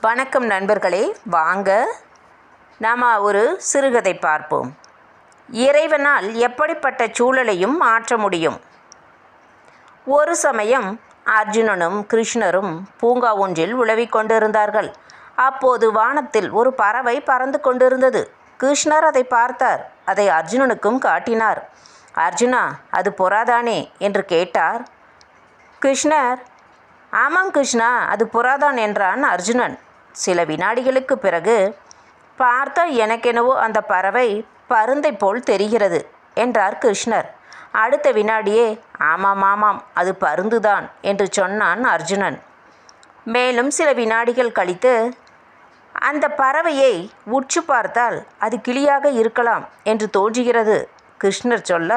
வணக்கம் நண்பர்களே. வாங்க நாம் ஒரு சிறுகதை பார்ப்போம். இறைவனால் எப்படிப்பட்ட சூழலையும் மாற்ற முடியும்? ஒரு சமயம் அர்ஜுனனும் கிருஷ்ணரும் பூங்கா ஒன்றில் உழவிக் கொண்டிருந்தார்கள். அப்போது வானத்தில் ஒரு பறவை பறந்து கொண்டிருந்தது. கிருஷ்ணர் அதை பார்த்தார். அதை அர்ஜுனனுக்கும் காட்டினார். அர்ஜுனா அது பொறாதானே? என்று கேட்டார். கிருஷ்ணர். ஆமாம் கிருஷ்ணா அது புறாதான் என்றான் அர்ஜுனன். சில வினாடிகளுக்கு பிறகு பார்த்தா எனக்கெனவோ அந்த பறவை பருந்தை போல் தெரிகிறது என்றார் கிருஷ்ணர். அடுத்த வினாடியே ஆமாம் ஆமாம் அது பருந்துதான் என்று சொன்னான் அர்ஜுனன். மேலும் சில வினாடிகள் கழித்து அந்த பறவையை உற்று பார்த்தால் அது கிளியாக இருக்கலாம் என்று தோன்றுகிறது கிருஷ்ணர் சொல்ல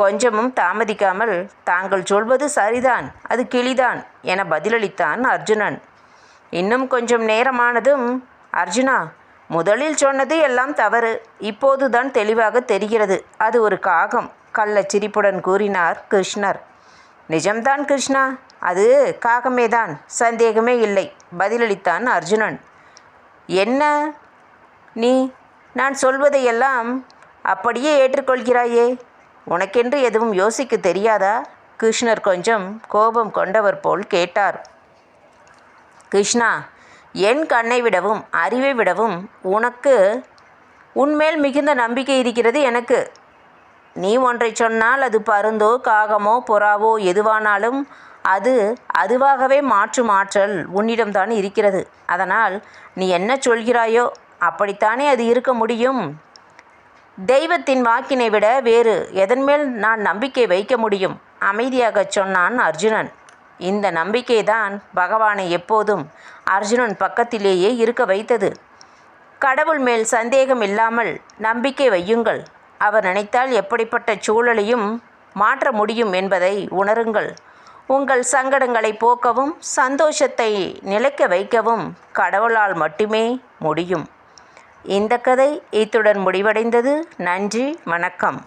கொஞ்சமும் தாமதிக்காமல் தாங்கள் சொல்வது சரிதான் அது கிளிதான் என பதிலளித்தான் அர்ஜுனன். இன்னும் கொஞ்சம் நேரமானதும் அர்ஜுனா முதலில் சொன்னது எல்லாம் தவறு. இப்போதுதான் தெளிவாக தெரிகிறது. அது ஒரு காகம் கள்ளச் சிரிப்புடன் கூறினார் கிருஷ்ணர். நிஜம்தான் கிருஷ்ணா அது காகமேதான் சந்தேகமே இல்லை பதிலளித்தான் அர்ஜுனன். என்ன நீ நான் சொல்வதையெல்லாம் அப்படியே ஏற்றுக்கொள்கிறாயே? உனக்கென்று எதுவும் யோசிக்க தெரியாதா? கிருஷ்ணர் கொஞ்சம் கோபம் கொண்டவர் போல் கேட்டார். கிருஷ்ணா என் கண்ணை விடவும் அறிவை விடவும் உனக்கு உன்மேல் மிகுந்த நம்பிக்கை இருக்கிறது எனக்கு. நீ ஒன்றை சொன்னால் அது பருந்தோ காகமோ புறாவோ எதுவானாலும் அது அதுவாகவே மாற்றும் ஆற்றல் உன்னிடம்தான் இருக்கிறது. அதனால் நீ என்ன சொல்கிறாயோ அப்படித்தானே அது இருக்க முடியும். தெய்வத்தின் வாக்கினை விட வேறு எதன்மேல் நான் நம்பிக்கை வைக்க முடியும்? அமைதியாகச் சொன்னான் அர்ஜுனன். இந்த நம்பிக்கைதான் பகவானை எப்போதும் அர்ஜுனன் பக்கத்திலேயே இருக்க வைத்தது. கடவுள் மேல் சந்தேகம் இல்லாமல் நம்பிக்கை வையுங்கள். அவர் நினைத்தால் எப்படிப்பட்ட சூழலையும் மாற்ற முடியும் என்பதை உணருங்கள். உங்கள் சங்கடங்களை போக்கவும் சந்தோஷத்தை நிலைக்க வைக்கவும் கடவுளால் மட்டுமே முடியும். இந்த கதை இத்துடன் முடிவடைந்தது. நன்றி வணக்கம்.